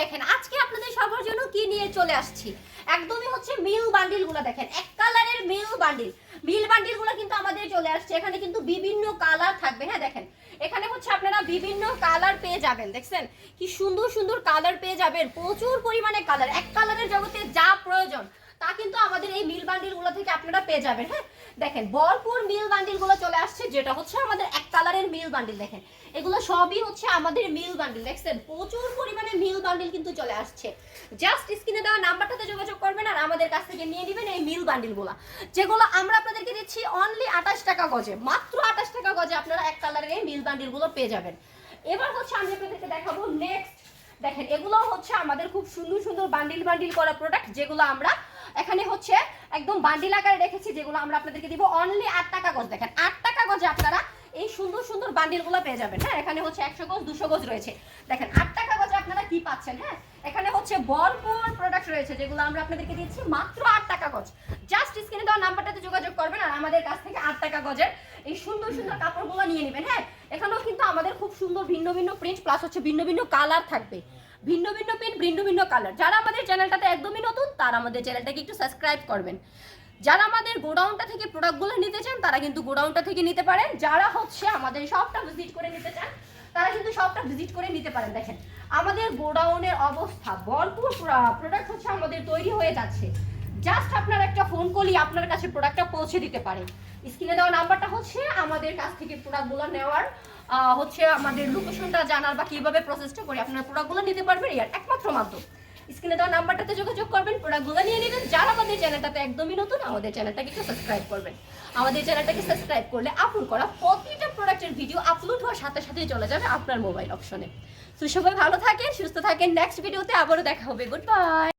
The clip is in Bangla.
দেখেন, আজকে আপনাদের সবার জন্য কি নিয়ে চলে আসছি? একদমই হচ্ছে মিল বান্ডিলগুলো দেখেন, এক কালারের মিল বান্ডিল। মিল বান্ডিলগুলো কিন্তু আমাদের চলে আসছে, এখানে কিন্তু বিভিন্ন কালার থাকবে। হ্যাঁ দেখেন, এখানে হচ্ছে আপনারা বিভিন্ন কালার পেয়ে যাবেন, দেখছেন? কি সুন্দর সুন্দর কালার পেয়ে যাবেন, প্রচুর পরিমাণে কালার। এক কালারের জগতে যা প্রয়োজন, তা কিন্তু আমাদের এই মিল বান্ডিলগুলো থেকে আপনারা পেয়ে যাবেন হ্যাঁ? দেখেন ভরপুর মিল বান্ডিলগুলো চলে আসছে, যেটা হচ্ছে আমাদের এক কালারের মিল বান্ডিল, দেখেন। এগুলো সবই হচ্ছে আমাদের মিল বান্ডিল, দেখছেন? প্রচুর পরিমাণে মিল বান্ডিল কিন্তু চলে আসছে। জাস্ট স্ক্রিনে দেওয়া নাম্বারটাতে যোগাযোগ করবেন আর আমাদের কাছ থেকে নিয়ে নেবেন এই মিল বান্ডিলগুলো। যেগুলো আমরা আপনাদেরকে দিচ্ছি অনলি আঠাশ টাকা গজে, মাত্র আঠাশ টাকা গজে আপনারা এক কালারের এই মিল বান্ডিলগুলো পেয়ে যাবেন। এবার হচ্ছে আমি আপনাদেরকে দেখাবো নেক্সট দেখেন, এগুলো হচ্ছে আমাদের খুব সুন্দর সুন্দর বান্ডিল বান্ডিল করা প্রোডাক্ট যেগুলো আমরা এখানে একদম বান্ডিল আকারে রেখেছি, যেগুলো আমরা আপনাদেরকে দিব অনলি আট টাকা গজ। দেখেন, আট টাকা গজে আপনারা এই সুন্দর সুন্দর বান্ডিলগুলো পেয়ে যাবেন। হ্যাঁ এখানে হচ্ছে একশো গজ, দুশো গজ রয়েছে। দেখেন, আট টাকা গজে আপনারা কি পাচ্ছেন? হ্যাঁ এখানে হচ্ছে ভরপুর প্রোডাক্ট রয়েছে, যেগুলো আমরা আপনাদেরকে দিচ্ছি মাত্র আট টাকা গজ জাস্ট স্ক্রিনে দেওয়া নাম্বারটাতে যোগাযোগ করবেন আর আমাদের কাছ থেকে আট টাকা গজের এই সুন্দর সুন্দর কাপড়গুলো নিয়ে নেবেন হ্যাঁ? এখানেও কিন্তু আমাদের খুব সুন্দর ভিন্ন ভিন্ন প্রিন্ট প্লাস হচ্ছে ভিন্ন ভিন্ন কালার থাকবে। ভিন্ন ভিন্ন প্রিন্ট ভিন্ন ভিন্ন কালার যারা আমাদের চ্যানেলটাতে একদমই নতুন, তারা আমাদের চ্যানেলটাকে একটু সাবস্ক্রাইব করবেন। যারা আমাদের গোডাউনটা থেকে প্রোডাক্টগুলো নিতে চান, তারা কিন্তু গোডাউনটা থেকে নিতে পারেন। যারা হচ্ছে আমাদের সবটা ভিজিট করে নিতে চান, তারা কিন্তু সবটা ভিজিট করে নিতে পারেন। দেখেন, আমাদের গোডাউনের অবস্থা ভরপুর প্রোডাক্ট হচ্ছে আমাদের তৈরি হয়ে যাচ্ছে। জাস্ট আপনার একটা ফোন করলেই আপনার কাছে প্রোডাক্টটা পৌঁছে দিতে পারে। স্ক্রিনে দেওয়া নাম্বারটা হচ্ছে আমাদের কাছ থেকে প্রোডাক্টগুলো নেওয়ার হচ্ছে আমাদের লোকেশনটা জানার বা কীভাবে প্রসেসটা করে আপনার প্রোডাক্টগুলো নিতে পারবেন, এর একমাত্র মাধ্যম। স্ক্রিনে দেওয়া নাম্বারটাতে যোগাযোগ করবেন প্রোডাক্টগুলো নিয়ে নেবেন। যারা আমাদের চ্যানেলটাতে একদমই নতুন, আমাদের চ্যানেলটাকে একটু সাবস্ক্রাইব করবেন। আমাদের চ্যানেলটাকে সাবস্ক্রাইব করলে আপলোড করা প্রতিটা প্রোডাক্টের ভিডিও আপলোড হওয়ার সাথে সাথেই চলে যাবে আপনার মোবাইল অপশনে তো সবাই ভালো থাকেন, সুস্থ থাকেন। নেক্সট ভিডিওতে আবারও দেখা হবে। Good bye